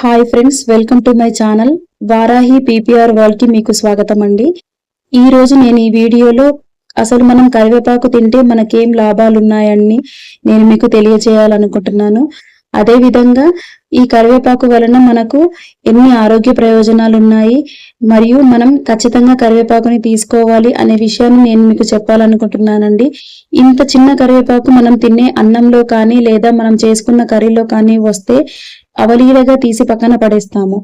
Hi friends welcome to my channel Varahi PPR వరల్డ్కి మీకు స్వాగతం అండి ఈ రోజు నేను ఈ వీడియోలో అసలు మనం కరివేపాకు తింటే మనకేం లాభాలు ఉన్నాయని నేను మీకు తెలియజేయాలనుకుంటున్నాను అదే విధంగా ఈ కరివేపాకు వలన మనకు ఎన్ని ఆరోగ్య ప్రయోజనాలు ఉన్నాయి మరియు మనం ఖచ్చితంగా కరివేపాకుని తీసుకోవాలి అనే విషయాన్ని నేను మీకు చెప్పాలనుకుంటున్నానండి. ఇంత చిన్న కరివేపాకు మనం తినే అన్నంలో కానీ లేదా మనం చేసుకున్న కర్రీలో కానీ వస్తే అవలీలగా తీసి పక్కన పడేస్తాము.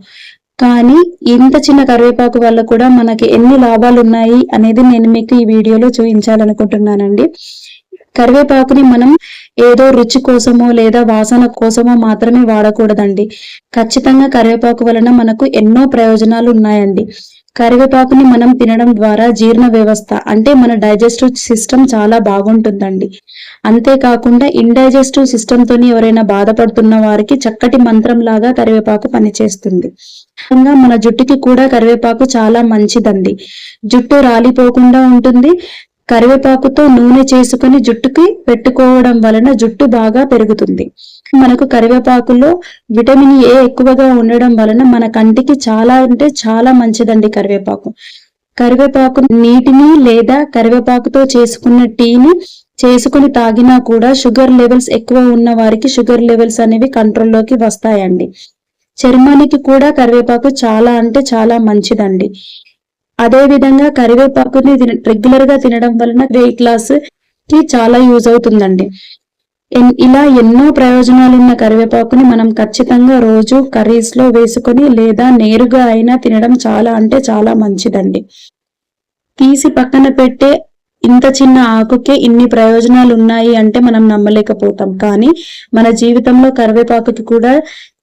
కానీ ఇంత చిన్న కరివేపాకు వల్ల కూడా మనకి ఎన్ని లాభాలు ఉన్నాయి అనేది నేను మీకు ఈ వీడియోలో చూపించాలనుకుంటున్నానండి. కరివేపాకుని మనం ఏదో రుచి కోసమో లేదా వాసన కోసమో మాత్రమే వాడకూడదండి. ఖచ్చితంగా కరివేపాకు వలన మనకు ఎన్నో ప్రయోజనాలు ఉన్నాయండి. కరివేపాకుని మనం తినడం ద్వారా జీర్ణ వ్యవస్థ అంటే మన డైజెస్టివ్ సిస్టమ్ చాలా బాగుంటుందండి. అంతేకాకుండా ఇండైజెస్టివ్ సిస్టమ్ తోని ఎవరైనా బాధపడుతున్న వారికి చక్కటి మంత్రం లాగా కరివేపాకు పనిచేస్తుంది. ఇంకా మన జుట్టుకి కూడా కరివేపాకు చాలా మంచిదండి. జుట్టు రాలిపోకుండా ఉంటుంది. కరివేపాకుతో నూనె చేసుకుని జుట్టుకి పెట్టుకోవడం వలన జుట్టు బాగా పెరుగుతుంది. మనకు కరివేపాకులో విటమిన్ ఏ ఎక్కువగా ఉండడం వలన మన కంటికి చాలా అంటే చాలా మంచిదండి కరివేపాకు. కరివేపాకు నీటిని లేదా కరివేపాకుతో చేసుకున్న టీని చేసుకుని తాగినా కూడా షుగర్ లెవెల్స్ ఎక్కువ ఉన్న వారికి షుగర్ లెవెల్స్ అనేవి కంట్రోల్లోకి వస్తాయండి. చర్మానికి కూడా కరివేపాకు చాలా అంటే చాలా మంచిదండి. అదే విధంగా కరివేపాకుని రెగ్యులర్గా తినడం వలన వెయిట్ లాస్కి చాలా యూజ్ అవుతుందండి. ఇలా ఎన్నో ప్రయోజనాలు ఉన్న కరివేపాకుని మనం ఖచ్చితంగా రోజు కర్రీస్లో వేసుకొని లేదా నేరుగా అయినా తినడం చాలా అంటే చాలా మంచిదండి. తీసి పక్కన పెట్టే ఇంత చిన్న ఆకుకే ఇన్ని ప్రయోజనాలు ఉన్నాయి అంటే మనం నమ్మలేకపోతాం. కానీ మన జీవితంలో కరివేపాకుకి కూడా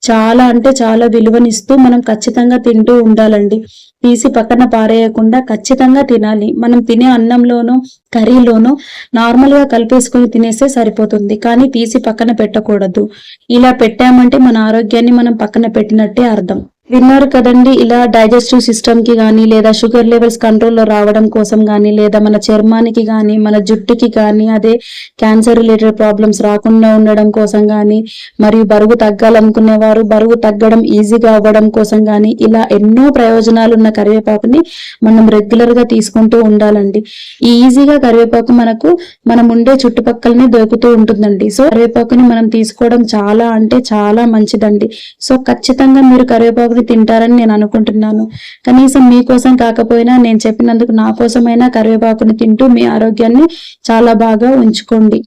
చాలా అంటే చాలా విలువనిస్తూ మనం ఖచ్చితంగా తింటూ ఉండాలండి. తీసి పక్కన పారేయకుండా ఖచ్చితంగా తినాలి. మనం తినే అన్నంలోనూ కర్రీలోనూ నార్మల్గా కలిపేసుకుని తినేస్తే సరిపోతుంది. కానీ తీసి పక్కన పెట్టకూడదు. ఇలా పెట్టామంటే మన ఆరోగ్యాన్ని మనం పక్కన పెట్టినట్టే అర్థం. విన్నారు కదండి ఇలా డైజెస్టివ్ సిస్టమ్కి కానీ లేదా షుగర్ లెవెల్స్ కంట్రోల్లో రావడం కోసం కానీ లేదా మన చర్మానికి కానీ మన జుట్టుకి కానీ అదే క్యాన్సర్ రిలేటెడ్ ప్రాబ్లమ్స్ రాకుండా ఉండడం కోసం కానీ మరియు బరువు తగ్గాలనుకునేవారు బరువు తగ్గడం ఈజీగా అవ్వడం కోసం కానీ ఇలా ఎన్నో ప్రయోజనాలు ఉన్న కరివేపాకుని మనం రెగ్యులర్గా తీసుకుంటూ ఉండాలండి. ఈ ఈజీగా కరివేపాకు మనకు మనం ఉండే చుట్టుపక్కలనే దొరుకుతూ ఉంటుందండి. సో కరివేపాకుని మనం తీసుకోవడం చాలా అంటే చాలా మంచిదండి. సో ఖచ్చితంగా మీరు కరివేపాకు కరివేపాకుని తింటారని నేను అనుకుంటున్నాను. కనీసం మీకోసం కాకపోయినా నేను చెప్పినందుకు నా కోసమైనా కరివేపాకుని తింటూ మీ ఆరోగ్యాన్ని చాలా బాగా ఉంచుకోండి.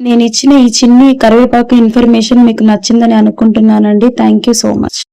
నేను ఇచ్చిన ఈ చిన్ని కరివేపాకు ఇన్ఫర్మేషన్ మీకు నచ్చిందని అనుకుంటున్నానండి. Thank you so much.